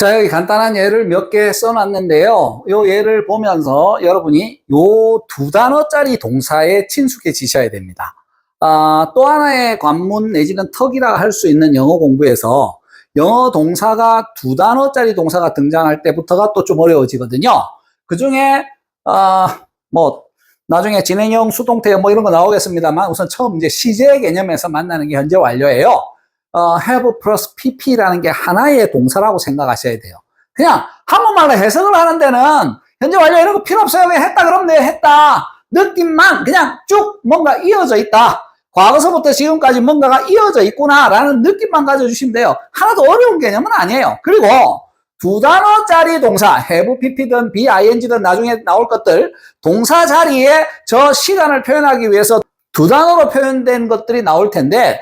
자, 여기 간단한 예를 몇 개 써놨는데요. 요 예를 보면서 여러분이 요 두 단어짜리 동사에 친숙해지셔야 됩니다. 아, 또 하나의 관문 내지는 턱이라 할 수 있는 영어 공부에서 영어 동사가 두 단어짜리 동사가 등장할 때부터가 또 좀 어려워지거든요. 그 중에, 아, 뭐, 나중에 진행형 수동태 뭐 이런 거 나오겠습니다만 우선 처음 이제 시제 개념에서 만나는 게 현재 완료예요. 어, have plus pp라는 게 하나의 동사라고 생각하셔야 돼요. 그냥 한국말로 해석을 하는 데는 현재 완료 이런 거 필요 없어요. 그냥 했다 그러면 돼. 했다. 느낌만 그냥 쭉 뭔가 이어져 있다. 과거서부터 지금까지 뭔가가 이어져 있구나라는 느낌만 가져주시면 돼요. 하나도 어려운 개념은 아니에요. 그리고 두 단어짜리 동사, have, pp든 bing든 나중에 나올 것들, 동사 자리에 저 시간을 표현하기 위해서 두 단어로 표현된 것들이 나올 텐데,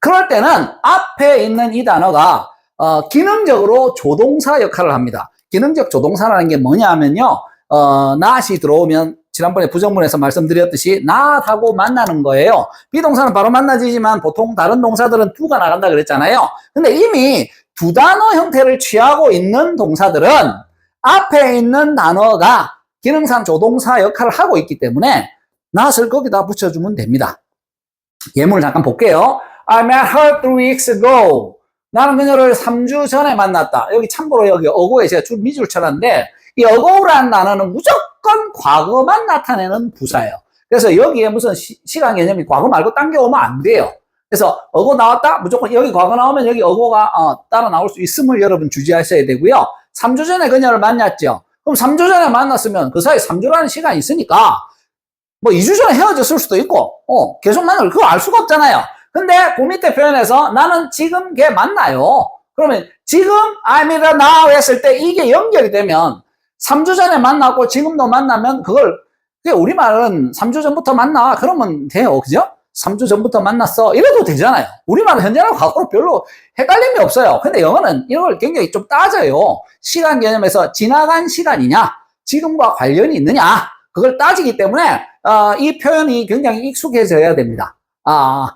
그럴 때는 앞에 있는 이 단어가 어, 기능적으로 조동사 역할을 합니다. 기능적 조동사라는 게 뭐냐 하면요. 어, not이 들어오면 지난번에 부정문에서 말씀드렸듯이 not하고 만나는 거예요. 비동사는 바로 만나지지만 보통 다른 동사들은 두가 나간다 그랬잖아요. 근데 이미 두 단어 형태를 취하고 있는 동사들은 앞에 있는 단어가 기능상 조동사 역할을 하고 있기 때문에 not을 거기다 붙여주면 됩니다. 예문을 잠깐 볼게요. I met her three weeks ago. 나는 그녀를 3주 전에 만났다. 여기 참고로 여기 어고에 제가 줄 미줄 쳐놨는데 이 어고라는 단어는 무조건 과거만 나타내는 부사예요. 그래서 여기에 무슨 시, 간 개념이 과거 말고 당겨오면 안 돼요. 그래서 어고 나왔다? 무조건 여기 과거 나오면 여기 어고가 어, 따라 나올 수 있음을 여러분 주지하셔야 되고요. 3주 전에 그녀를 만났죠. 그럼 3주 전에 만났으면 그 사이 3주라는 시간이 있으니까 뭐 2주 전에 헤어졌을 수도 있고 어, 계속 만날 그거 알 수가 없잖아요. 근데 그 밑에 표현에서 나는 지금 걔 만나요. 그러면 지금 I'm in a now 했을 때 이게 연결이 되면 3주 전에 만나고 지금도 만나면 그걸 그게 우리말은 3주 전부터 만나 그러면 돼요. 그죠? 3주 전부터 만났어. 이래도 되잖아요. 우리말은 현재랑 과거로 별로 헷갈림이 없어요. 근데 영어는 이걸 굉장히 좀 따져요. 시간 개념에서 지나간 시간이냐, 지금과 관련이 있느냐, 그걸 따지기 때문에, 어, 이 표현이 굉장히 익숙해져야 됩니다. 아,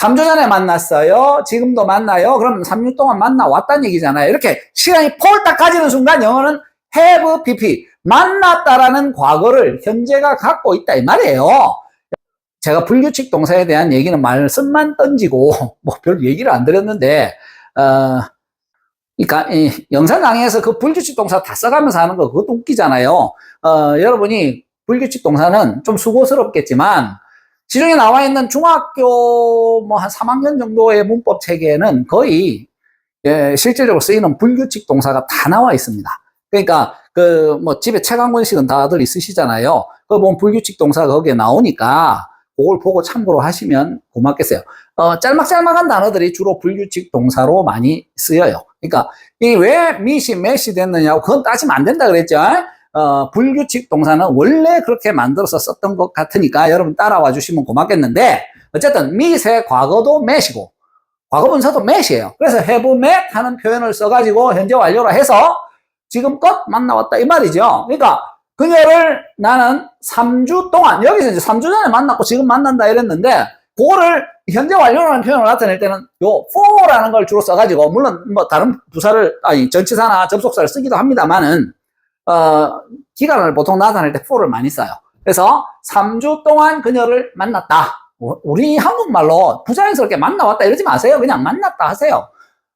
3주 전에 만났어요. 지금도 만나요. 그럼 3주 동안 만나왔다는 얘기잖아요. 이렇게 시간이 폴딱 가지는 순간 영어는 have pp, 만났다라는 과거를 현재가 갖고 있다 이 말이에요. 제가 불규칙 동사에 대한 얘기는 말씀만 던지고 뭐 별 얘기를 안 드렸는데 어이 영상 강의에서 그 불규칙 동사 다 써가면서 하는 거 그것도 웃기잖아요. 어 여러분이 불규칙 동사는 좀 수고스럽겠지만 시중에 나와 있는 중학교 뭐 한 3학년 정도의 문법 체계에는 거의 예, 실질적으로 쓰이는 불규칙 동사가 다 나와 있습니다. 그러니까 그 뭐 집에 권씩은 다들 있으시잖아요. 그 보면 불규칙 동사가 거기에 나오니까 그걸 보고 참고로 하시면 고맙겠어요. 어, 짤막짤막한 단어들이 주로 불규칙 동사로 많이 쓰여요. 그러니까 이 왜 미시 매시 됐느냐고 그건 따지면 안 된다 그랬죠. 어, 불규칙 동사는 원래 그렇게 만들어서 썼던 것 같으니까 여러분 따라와 주시면 고맙겠는데 어쨌든 미세 과거도 매시고 과거 분사도 매시예요. 그래서 have met 하는 표현을 써가지고 현재 완료라 해서 지금껏 만나왔다 이 말이죠. 그러니까 그녀를 나는 3주 동안 여기서 이제 3주 전에 만났고 지금 만난다 이랬는데 그거를 현재 완료라는 표현을 나타낼 때는 요 for라는 걸 주로 써가지고 물론 뭐 다른 부사를 아니 전치사나 접속사를 쓰기도 합니다만은 어 기간을 보통 나타낼 때 for를 많이 써요. 그래서 3주 동안 그녀를 만났다. 우리 한국말로 부자연스럽게 만나왔다 이러지 마세요. 그냥 만났다 하세요.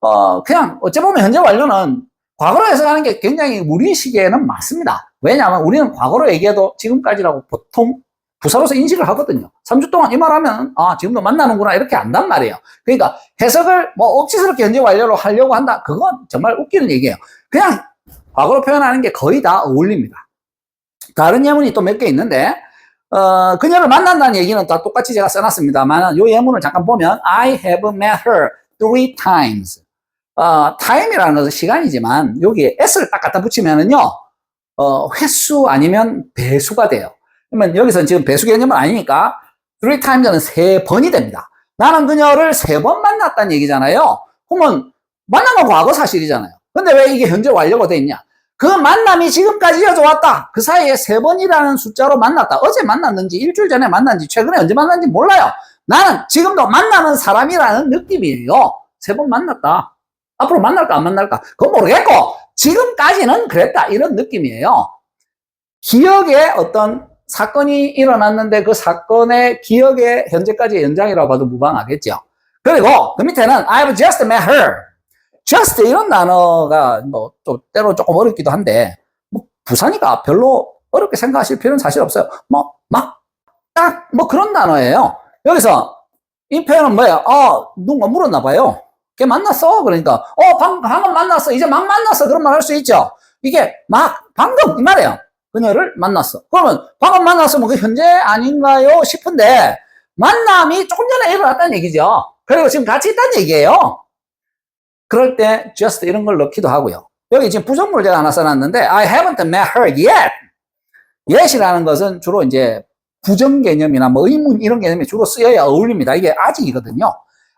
어 그냥 어찌 보면 현재 완료는 과거로 해석하는 게 굉장히 우리 시기에는 맞습니다. 왜냐하면 우리는 과거로 얘기해도 지금까지라고 보통 부사로서 인식을 하거든요. 3주 동안 이 말하면 아 지금도 만나는구나 이렇게 안단 말이에요. 그러니까 해석을 뭐 억지스럽게 현재 완료로 하려고 한다. 그건 정말 웃기는 얘기예요. 그냥 과거로 표현하는 게 거의 다 어울립니다. 다른 예문이 또 몇 개 있는데 어, 그녀를 만난다는 얘기는 다 똑같이 제가 써놨습니다만 이 예문을 잠깐 보면 I have met her three times. 어, time이라는 것은 시간이지만 여기에 s를 딱 갖다 붙이면은요 어, 횟수 아니면 배수가 돼요. 그러면 여기서는 지금 배수 개념은 아니니까 three times는 세 번이 됩니다. 나는 그녀를 세 번 만났다는 얘기잖아요. 그러면 만난 건 과거 사실이잖아요. 근데 왜 이게 현재 완료가 돼 있냐? 그 만남이 지금까지 이어져 왔다. 그 사이에 세 번이라는 숫자로 만났다. 어제 만났는지 일주일 전에 만났는지 최근에 언제 만났는지 몰라요. 나는 지금도 만나는 사람이라는 느낌이에요. 세 번 만났다. 앞으로 만날까 안 만날까 그건 모르겠고 지금까지는 그랬다 이런 느낌이에요. 기억에 어떤 사건이 일어났는데 그 사건의 기억의 현재까지 연장이라고 봐도 무방하겠죠. 그리고 그 밑에는 I've just met her. Just 이런 단어가 뭐 또 때로 조금 어렵기도 한데 뭐 부사니까 별로 어렵게 생각하실 필요는 사실 없어요. 뭐 막 딱 뭐 그런 단어예요. 여기서 이 표현은 뭐예요? 어 누군가 물었나 봐요. 걔 만났어? 그러니까 어 방, 방금 만났어. 이제 막 만났어. 그런 말 할 수 있죠. 이게 막 방금 이 말이에요. 그녀를 만났어. 그러면 방금 만났으면 그 현재 아닌가요? 싶은데 만남이 조금 전에 일어났다는 얘기죠. 그리고 지금 같이 있다는 얘기예요. 그럴 때 just 이런 걸 넣기도 하고요. 여기 지금 부정문을 제가 하나 써놨는데 I haven't met her yet. yet이라는 것은 주로 이제 부정 개념이나 뭐 의문 이런 개념이 주로 쓰여야 어울립니다. 이게 아직이거든요.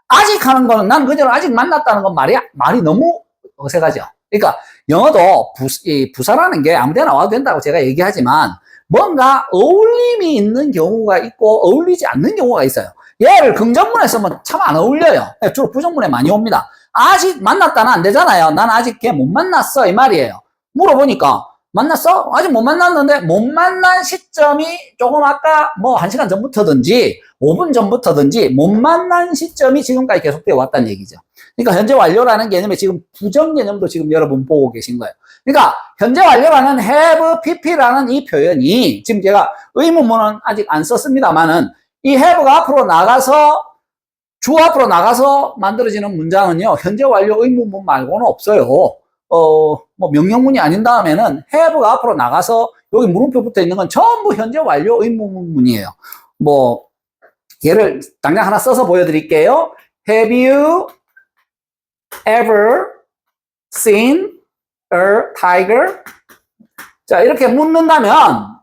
아직 하는 거는 난 그녀를 아직 만났다는 건 말이, 말이 너무 어색하죠. 그러니까 영어도 부, 이 부사라는 게 아무 데나 와도 된다고 제가 얘기하지만 뭔가 어울림이 있는 경우가 있고 어울리지 않는 경우가 있어요. 얘를 긍정문에 쓰면 참 안 어울려요. 예, 주로 부정문에 많이 옵니다. 아직 만났다는 안 되잖아요. 난 아직 걔 못 만났어. 이 말이에요. 물어보니까 만났어? 아직 못 만났는데 못 만난 시점이 조금 아까 뭐 한 시간 전부터든지 5분 전부터든지 못 만난 시점이 지금까지 계속되어 왔다는 얘기죠. 그러니까 현재 완료라는 개념에 지금 부정 개념도 지금 여러분 보고 계신 거예요. 그러니까 현재 완료라는 have pp라는 이 표현이 지금 제가 의문문은 아직 안 썼습니다만은 이 have가 앞으로 나가서 주 앞으로 나가서 만들어지는 문장은요 현재 완료 의문문 말고는 없어요. 어, 뭐 명령문이 아닌 다음에는 have가 앞으로 나가서 여기 물음표 붙어 있는 건 전부 현재 완료 의문문이에요. 뭐 예를 당장 하나 써서 보여드릴게요. Have you ever seen a tiger? 자 이렇게 묻는다면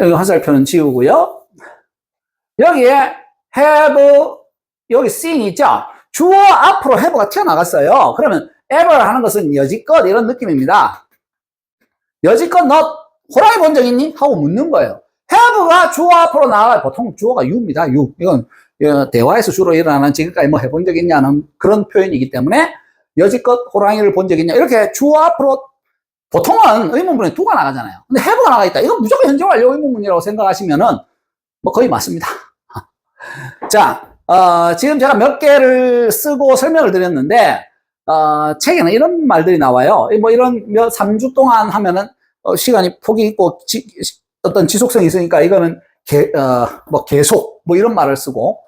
여기 화살표는 지우고요. 여기에 have 여기 seen 있죠? 주어 앞으로 have가 튀어나갔어요. 그러면 ever 하는 것은 여지껏 이런 느낌입니다. 여지껏 너 호랑이 본 적 있니? 하고 묻는 거예요. have가 주어 앞으로 나와요. 보통 주어가 you입니다. you. 이건 어, 대화에서 주로 일어나는 지금까지 뭐 해본 적 있냐는 그런 표현이기 때문에 여지껏 호랑이를 본 적 있냐. 이렇게 주어 앞으로 보통은 의문문에 두가 나가잖아요. 근데 have가 나가 있다. 이건 무조건 현재 완료 의문문이라고 생각하시면은 뭐 거의 맞습니다. 자, 어, 지금 제가 몇 개를 쓰고 설명을 드렸는데, 어, 책에는 이런 말들이 나와요. 뭐 이런 몇, 3주 동안 하면은, 어, 시간이 폭이 있고, 지, 어떤 지속성이 있으니까 이거는 개, 어, 뭐 계속, 뭐 이런 말을 쓰고,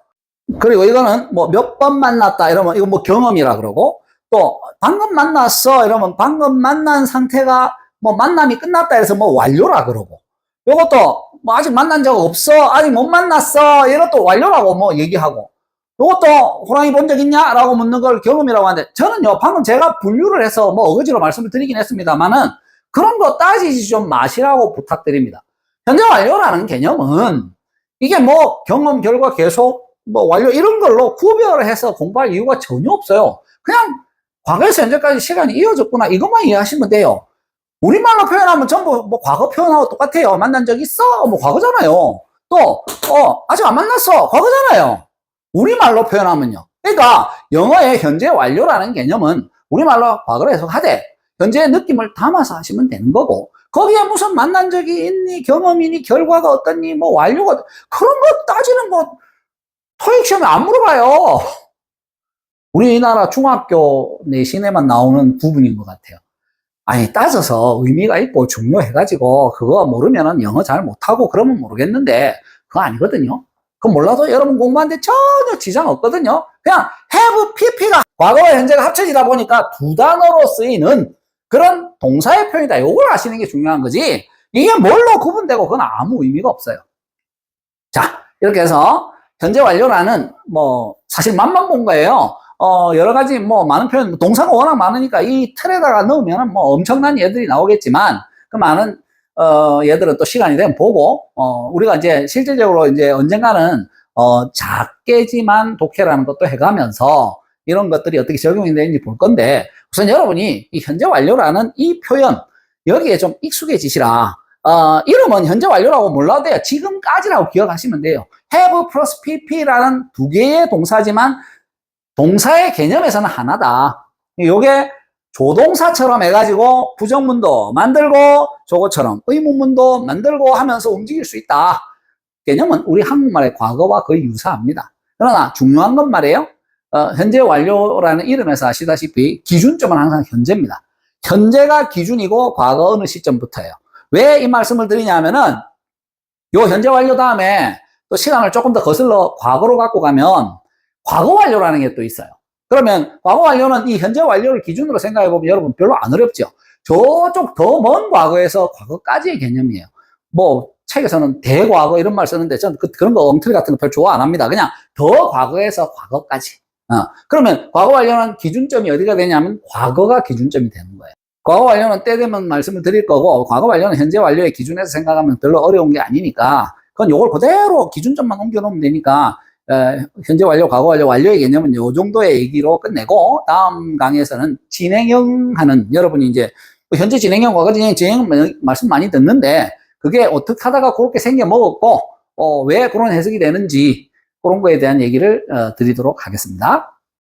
그리고 이거는 뭐 몇 번 만났다 이러면 이거 뭐 경험이라 그러고, 또 방금 만났어 이러면 방금 만난 상태가 뭐 만남이 끝났다 해서 뭐 완료라 그러고, 요것도 뭐 아직 만난 적 없어, 아직 못 만났어, 이것도 완료라고 뭐 얘기하고, 이것도 호랑이 본 적 있냐? 라고 묻는 걸 경험이라고 하는데, 저는요, 방금 제가 분류를 해서 뭐 어거지로 말씀을 드리긴 했습니다만은, 그런 거 따지지 좀 마시라고 부탁드립니다. 현재 완료라는 개념은, 이게 뭐 경험, 결과, 계속, 뭐 완료, 이런 걸로 구별을 해서 공부할 이유가 전혀 없어요. 그냥 과거에서 현재까지 시간이 이어졌구나, 이것만 이해하시면 돼요. 우리말로 표현하면 전부 뭐 과거 표현하고 똑같아요. 만난 적 있어? 뭐 과거잖아요. 또, 어, 아직 안 만났어? 과거잖아요. 우리말로 표현하면요. 그러니까 영어의 현재 완료라는 개념은 우리말로 과거로 해석하되 현재의 느낌을 담아서 하시면 되는 거고 거기에 무슨 만난 적이 있니 경험이니 결과가 어떻니 뭐 완료가 그런 거 따지는 거 토익 시험에 안 물어봐요. 우리나라 중학교 내신에만 나오는 부분인 것 같아요. 아니 따져서 의미가 있고 중요해가지고 그거 모르면은 영어 잘 못하고 그러면 모르겠는데 그거 아니거든요. 그거 몰라도 여러분 공부하는데 전혀 지장 없거든요. 그냥 have pp가 과거와 현재가 합쳐지다 보니까 두 단어로 쓰이는 그런 동사의 표현이다. 이걸 아시는 게 중요한 거지. 이게 뭘로 구분되고 그건 아무 의미가 없어요. 자 이렇게 해서 현재 완료라는 뭐 사실 맛만 본 거예요. 어, 여러 가지 뭐 많은 표현, 동사가 워낙 많으니까 이 틀에다가 넣으면 뭐 엄청난 예들이 나오겠지만 그 많은 어, 얘들은 또 시간이 되면 보고 어, 우리가 이제 실질적으로 이제 언젠가는 어, 작게지만 독해라는 것도 해가면서 이런 것들이 어떻게 적용이 되는지 볼 건데 우선 여러분이 이 현재 완료라는 이 표현 여기에 좀 익숙해지시라. 어, 이름은 현재 완료라고 몰라도 돼요. 지금까지라고 기억하시면 돼요. have plus pp라는 두 개의 동사지만 동사의 개념에서는 하나다. 요게 조동사처럼 해가지고 부정문도 만들고 저것처럼 의문문도 만들고 하면서 움직일 수 있다. 개념은 우리 한국말의 과거와 거의 유사합니다. 그러나 중요한 건 말이에요. 어, 현재 완료라는 이름에서 아시다시피 기준점은 항상 현재입니다. 현재가 기준이고 과거 어느 시점부터예요. 왜 이 말씀을 드리냐면은 요 현재 완료 다음에 또 시간을 조금 더 거슬러 과거로 갖고 가면 과거 완료라는 게 또 있어요. 그러면 과거 완료는 이 현재 완료를 기준으로 생각해 보면 여러분 별로 안 어렵죠. 저쪽 더 먼 과거에서 과거까지의 개념이에요. 뭐 책에서는 대과거 이런 말 쓰는데 저는 그, 런거 엉터리 같은 거 별로 좋아 안 합니다. 그냥 더 과거에서 과거까지. 어, 그러면 과거 완료는 기준점이 어디가 되냐면 과거가 기준점이 되는 거예요. 과거 완료는 때 되면 말씀을 드릴 거고 과거 완료는 현재 완료의 기준에서 생각하면 별로 어려운 게 아니니까 그건 요걸 그대로 기준점만 옮겨 놓으면 되니까 에, 현재 완료, 과거 완료, 완료의 개념은 요 정도의 얘기로 끝내고 다음 강의에서는 진행형 하는 여러분이 이제 뭐 현재 진행형, 과거 진행, 진행 말씀 많이 듣는데 그게 어떻게 하다가 그렇게 생겨 먹었고 어, 왜 그런 해석이 되는지 그런 거에 대한 얘기를 어, 드리도록 하겠습니다.